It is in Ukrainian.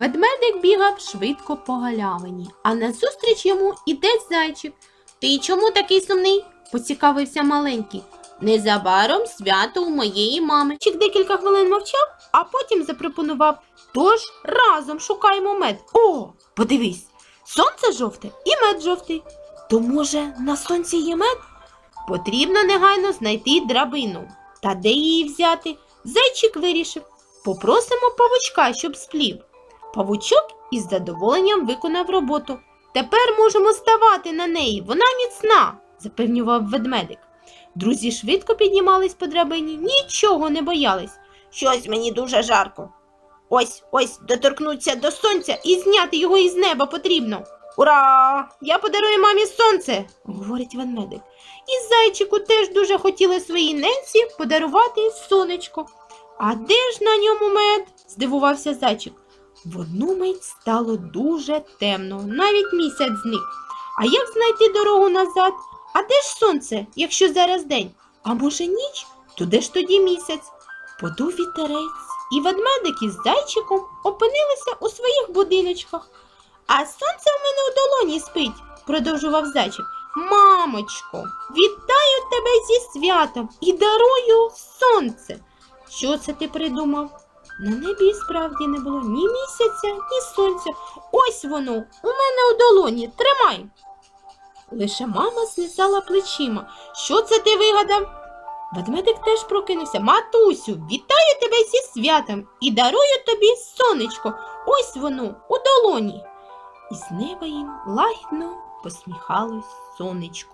Ведмедик бігав швидко по галявині, а назустріч йому іде зайчик. Ти чому такий сумний? поцікавився маленький. Незабаром свято у моєї мами. Чик декілька хвилин мовчав, а потім запропонував. Тож разом шукаємо мед. О, подивись, сонце жовте і мед жовтий. То, може, на сонці є мед? Потрібно негайно знайти драбину. Та де її взяти? Зайчик вирішив. Попросимо павучка, щоб сплів. Павучок із задоволенням виконав роботу. Тепер можемо ставати на неї, вона міцна, запевнював ведмедик. Друзі швидко піднімались по драбині, нічого не боялись. Щось мені дуже жарко. Ось ось доторкнуться до сонця і зняти його із неба потрібно. Ура! Я подарую мамі сонце, говорить ведмедик. І зайчику теж дуже хотіли своїй ненці подарувати сонечко. А де ж на ньому мед? здивувався зайчик. В одну мить стало дуже темно, навіть місяць зник. А як знайти дорогу назад? А де ж сонце, якщо зараз день? А може ніч? То де ж тоді місяць? Подув вітерець, і ведмедик із зайчиком опинилися у своїх будиночках. А сонце в мене у долоні спить, продовжував зайчик. Мамочко, вітаю тебе зі святом і дарую сонце. Що це ти придумав? На небі справді не було ні місяця, ні сонця. Ось воно, у мене у долоні, тримай. Лише мама знизала плечима. Що це ти вигадав? Ведмедик теж прокинувся. Матусю, вітаю тебе зі святом і дарую тобі сонечко. Ось воно, у долоні. І з неба їм лагідно посміхалось сонечко.